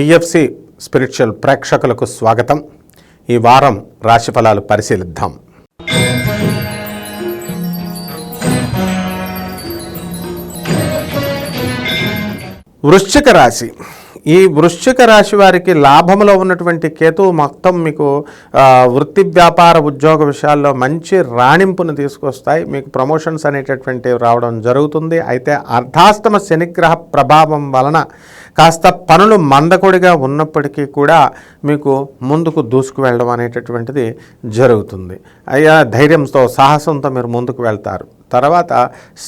TFC spiritual ప్రేక్షకులకు స్వాగతం. ఈ వారం రాశిఫలాలు పరిశీలిద్దాం. వృశ్చిక రాశి. ఈ వృశ్చిక రాశి వారికి లాభంలో ఉన్నటువంటి కేతు మొత్తం మీకు వృత్తి వ్యాపార ఉద్యోగ విషయాల్లో మంచి రాణింపును తీసుకొస్తాయి. మీకు ప్రమోషన్స్ అనేటటువంటివి రావడం జరుగుతుంది. అయితే అర్ధాస్తమ శనిగ్రహ ప్రభావం వలన కాస్త పనులు మందకొడిగా ఉన్నప్పటికీ కూడా మీకు ముందుకు దూసుకు వెళ్ళడం అనేటటువంటిది జరుగుతుంది. అయ్యా ధైర్యంతో సాహసంతో మీరు ముందుకు వెళ్తారు. తర్వాత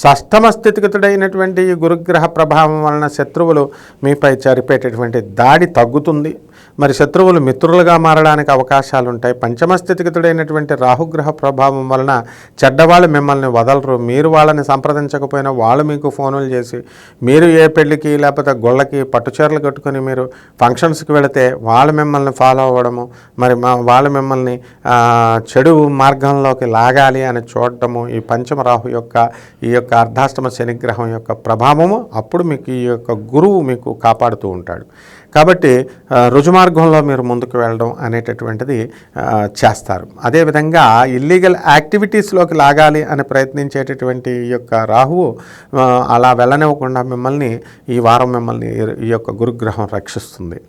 షష్టమ స్థితిగతుడైనటువంటి ఈ గురుగ్రహ ప్రభావం వలన శత్రువులు మీపై జరిపేటటువంటి దాడి తగ్గుతుంది. మరి శత్రువులు మిత్రులుగా మారడానికి అవకాశాలు ఉంటాయి పంచమ స్థితిగతుడైనటువంటి రాహుగ్రహ ప్రభావం వలన చెడ్డవాళ్ళు మిమ్మల్ని వదలరు. మీరు వాళ్ళని సంప్రదించకపోయినా వాళ్ళు మీకు ఫోనులు చేసి మీరు ఏ పెళ్ళికి లేకపోతే గొళ్ళకి పట్టుచీరలు కట్టుకొని మీరు ఫంక్షన్స్కి వెళితే వాళ్ళు మిమ్మల్ని ఫాలో అవ్వడము మరి మా వాళ్ళు మిమ్మల్ని చెడు మార్గంలోకి లాగాలి అని చూడటము ఈ పంచమ రాహు యొక్క ఈ యొక్క అర్ధాష్టమ శనిగ్రహం యొక్క ప్రభావము అప్పుడు మీకు ఈ యొక్క గురువు మీకు కాపాడుతూ ఉంటాడు. కాబట్టి రుజుమార్గంలో మీరు ముందుకు వెళ్ళడం అనేటటువంటిది చేస్తారు. అదేవిధంగా ఇల్లీగల్ యాక్టివిటీస్లోకి లాగాలి అని ప్రయత్నించేటటువంటి ఈ యొక్క రాహువు అలా వెళ్ళనివ్వకుండా మిమ్మల్ని ఈ వారం మిమ్మల్ని ఈ యొక్క గురుగ్రహం రక్షిస్తుంది.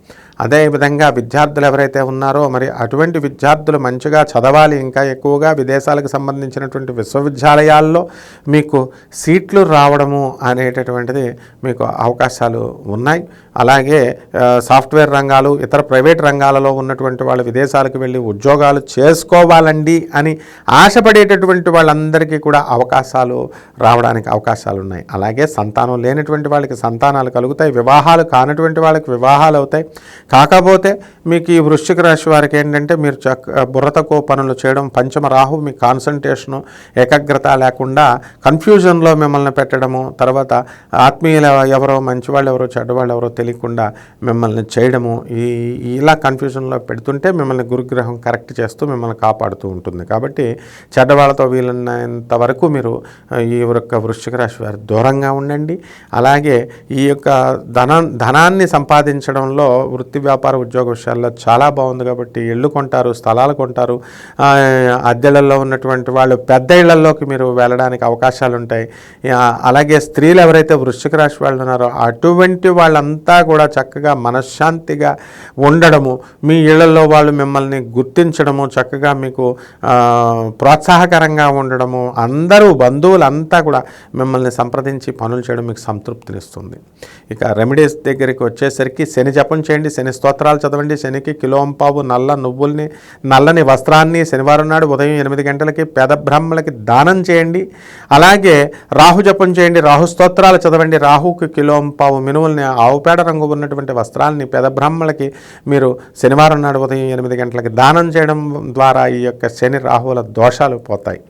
అదేవిధంగా విద్యార్థులు ఎవరైతే ఉన్నారో మరి అటువంటి విద్యార్థులు మంచిగా చదవాలి. ఇంకా ఎక్కువగా విదేశాలకు సంబంధించినటువంటి విశ్వవిద్యాలయాల్లో మీకు సీట్లు రావడము అనేటటువంటిది మీకు అవకాశాలు ఉన్నాయి. అలాగే సాఫ్ట్వేర్ రంగాలు ఇతర ప్రైవేట్ రంగాలలో ఉన్నటువంటి వాళ్ళు విదేశాలకు వెళ్ళి ఉద్యోగాలు చేసుకోవాలండి అని ఆశపడేటటువంటి వాళ్ళందరికీ కూడా అవకాశాలు రావడానికి అవకాశాలు ఉన్నాయి. అలాగే సంతానం లేనటువంటి వాళ్ళకి సంతానాలు కలుగుతాయి. వివాహాలు కానటువంటి వాళ్ళకి వివాహాలు అవుతాయి. కాకపోతే మీకు ఈ వృశ్చిక రాశి వారికి ఏంటంటే మీరు చక్క బుర్ర పనులు చేయడం పంచమ రాహు మీ కాన్సన్ట్రేషను ఏకాగ్రత లేకుండా కన్ఫ్యూజన్లో మిమ్మల్ని పెట్టడము తర్వాత ఆత్మీయులు ఎవరో మంచివాళ్ళు ఎవరో చెడ్డవాళ్ళు ఎవరో తెలియకుండా మిమ్మల్ని చేయడము ఈ ఇలా కన్ఫ్యూజన్లో పెడుతుంటే మిమ్మల్ని గురుగ్రహం కరెక్ట్ చేస్తూ మిమ్మల్ని కాపాడుతూ ఉంటుంది. కాబట్టి చెడ్డవాళ్ళతో వీలైనంత వరకు మీరు ఈ యొక్క వృశ్చిక రాశి వారి దూరంగా ఉండండి. అలాగే ఈ యొక్క ధన ధనాన్ని సంపాదించడంలో వృత్తి వ్యాపార ఉద్యోగ విషయాల్లో చాలా బాగుంది కాబట్టి ఇళ్ళు కొంటారు స్థలాలు కొంటారు. అద్దెలలో ఉన్నటువంటి వాళ్ళు పెద్ద ఇళ్ళలోకి మీరు వెళ్ళడానికి అవకాశాలు ఉంటాయి. అలాగే స్త్రీలు ఎవరైతే వృశ్చిక రాశి వాళ్ళు ఉన్నారో అటువంటి వాళ్ళంతా కూడా చక్కగా మనశ్శాంతిగా ఉండడము మీ ఇళ్ళలో వాళ్ళు మిమ్మల్ని గుర్తించడము చక్కగా మీకు ప్రోత్సాహకరంగా ఉండడము అందరూ బంధువులంతా కూడా మిమ్మల్ని సంప్రదించి పనులు చేయడం మీకు సంతృప్తినిస్తుంది. ఇక రెమెడీస్ దగ్గరికి వచ్చేసరికి శని జపం చేయండి శని శని స్తోత్రాలు చదవండి. శనికి కిలోంపావు నల్ల నువ్వుల్ని నల్లని వస్త్రాన్ని శనివారం నాడు ఉదయం ఎనిమిది గంటలకి పేద బ్రాహ్మణులకి దానం చేయండి. అలాగే రాహు జపం చేయండి. రాహు స్తోత్రాలు చదవండి. రాహుకి కిలోంపావు మినువుల్ని ఆవుపేడ రంగు ఉన్నటువంటి వస్త్రాల్ని పేద బ్రాహ్మణులకి మీరు శనివారం నాడు ఉదయం ఎనిమిది గంటలకి దానం చేయడం ద్వారా ఈ యొక్క శని రాహువుల దోషాలు పోతాయి.